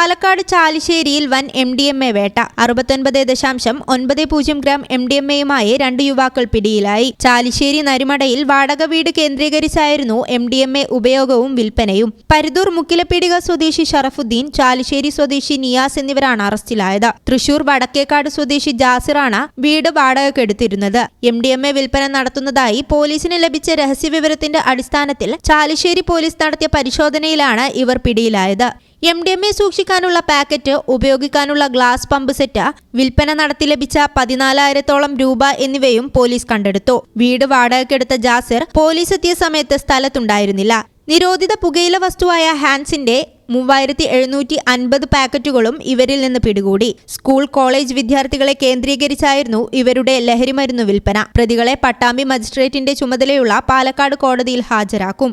പാലക്കാട് ചാലിശ്ശേരിയിൽ വൻ M D M A വേട്ട. അറുപത്തൊൻപത് ദശാംശം ഒൻപത് പൂജ്യം ഗ്രാം എം ഡി എം എയുമായി രണ്ട് യുവാക്കൾ പിടിയിലായി. ചാലിശ്ശേരി നരുമടയിൽ വാടക വീട് കേന്ദ്രീകരിച്ചായിരുന്നു എം ഡി എം എ ഉപയോഗവും വിൽപ്പനയും. പരിദൂർ മുക്കിലപ്പീടിക സ്വദേശി ഷറഫുദ്ദീൻ ചാലിശ്ശേരി സ്വദേശി നിയാസ് എന്നിവരാണ് അറസ്റ്റിലായത്. തൃശൂർ വടക്കേക്കാട് സ്വദേശി ജാസിറാണ് വീട് വാടകക്കെടുത്തിരുന്നത് എം ഡി എം എ വിൽപ്പന നടത്തുന്നതായി പോലീസിന് ലഭിച്ച രഹസ്യവിവരത്തിന്റെ അടിസ്ഥാനത്തിൽ ചാലിശ്ശേരി പോലീസ് നടത്തിയ പരിശോധനയിലാണ് ഇവർ പിടിയിലായത്. എം ഡി എം എ സൂക്ഷിക്കാനുള്ള പാക്കറ്റ് ഉപയോഗിക്കാനുള്ള ഗ്ലാസ് പമ്പ് സെറ്റ് വിൽപ്പന നടത്തി ലഭിച്ച പതിനാലായിരത്തോളം രൂപ എന്നിവയും പോലീസ് കണ്ടെടുത്തു. വീട് വാടകയ്ക്കെടുത്ത ജാസിർ പോലീസ് എത്തിയ സമയത്ത് സ്ഥലത്തുണ്ടായിരുന്നില്ല. നിരോധിത പുകയില വസ്തുവായ ഹാൻസിന്റെ മൂവായിരത്തി എഴുന്നൂറ്റി അൻപത് പാക്കറ്റുകളും ഇവരിൽ നിന്ന് പിടികൂടി. സ്കൂൾ കോളേജ് വിദ്യാർത്ഥികളെ കേന്ദ്രീകരിച്ചായിരുന്നു ഇവരുടെ ലഹരിമരുന്ന് വിൽപ്പന. പ്രതികളെ പട്ടാമ്പി മജിസ്ട്രേറ്റിന്റെ ചുമതലയുള്ള പാലക്കാട് കോടതിയിൽ ഹാജരാക്കും.